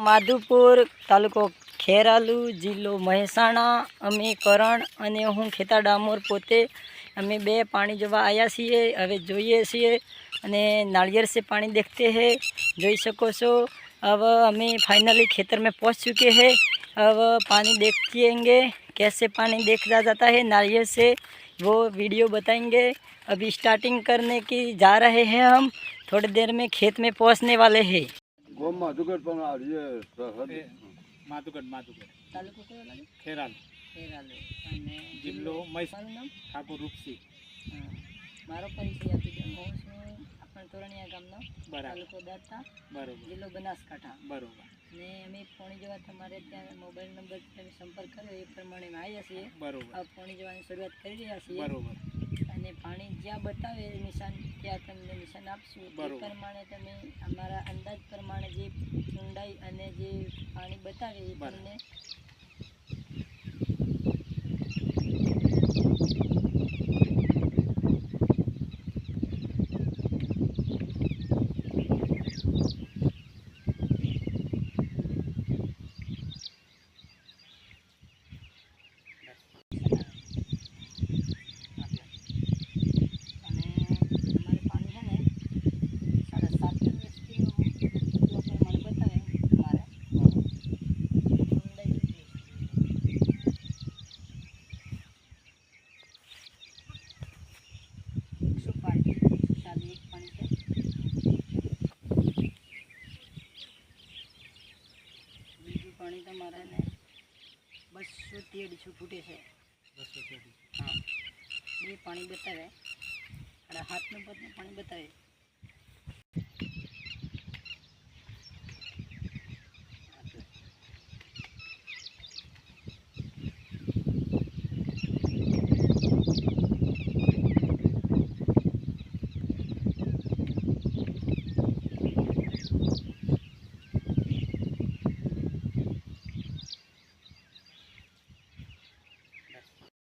માધુપુર તાલુકો ખેરાલુ જિલ્લો મહેસાણા અમે કરણ અને હું ખેતા ડામોર પોતે અમે બે પાણી જોવા આવ્યા છીએ હવે જોઈએ છીએ અને नारियल से पानी देखते हैं જોઈ શકો છો अब हमें फाइनली खेतर में पहुंच चुके हैं अब पानी देखेंगे कैसे पानी देखा जाता है नारियल से वो वीडियो बताएंगे अभी स्टार्टिंग करने की जा रहे हैं हम थोड़ी देर में खेत में पहुंचने वाले हैं ગોમમાં માધુગઢ પણ આવીએ સરહદ માધુગઢ માધુગઢ તાલુકો કયો લાગે? ખેરાલ. ખેરાલ. અને જિલ્લો મહેસાણું નામ? ઠાકોર રૂપસી મારો પરિચય આપી દઉં. હું છું આપણા તોરણિયા ગામનો તાલુકો દાતા. બરોબર. જિલ્લો બનાસકાંઠા. બરોબર. ને અમે પોણી જવા તમારે ત્યાં મોબાઈલ નંબર તમે સંપર્ક કર્યો એ પ્રમાણે આવ્યા છીએ. બરોબર. આ પોણી જવાની શરૂઆત કરી રહ્યા છીએ. બરોબર. જ્યાં બતાવે નિશાન ત્યાં તમને નિશાન આપશું. એ પ્રમાણે તમે અમારા અંદાજ પ્રમાણે જે ઊંડાઈ અને જે પાણી બતાવે એ તમને અને અમારે પાણી છે ને સાડા સાત એસપીનું પ્રમાણે બતાવે અમારે ઊંડાઈ કેટલી છે? એકસો પાંચ ચાલી એક પાણી છે બીજું પાણી તમારે ને બસો તેરસો ફૂટે છે. બસો ચોવીસ હા. બે પાણી બતાવે. અને હાથનું પાણી બતાવે.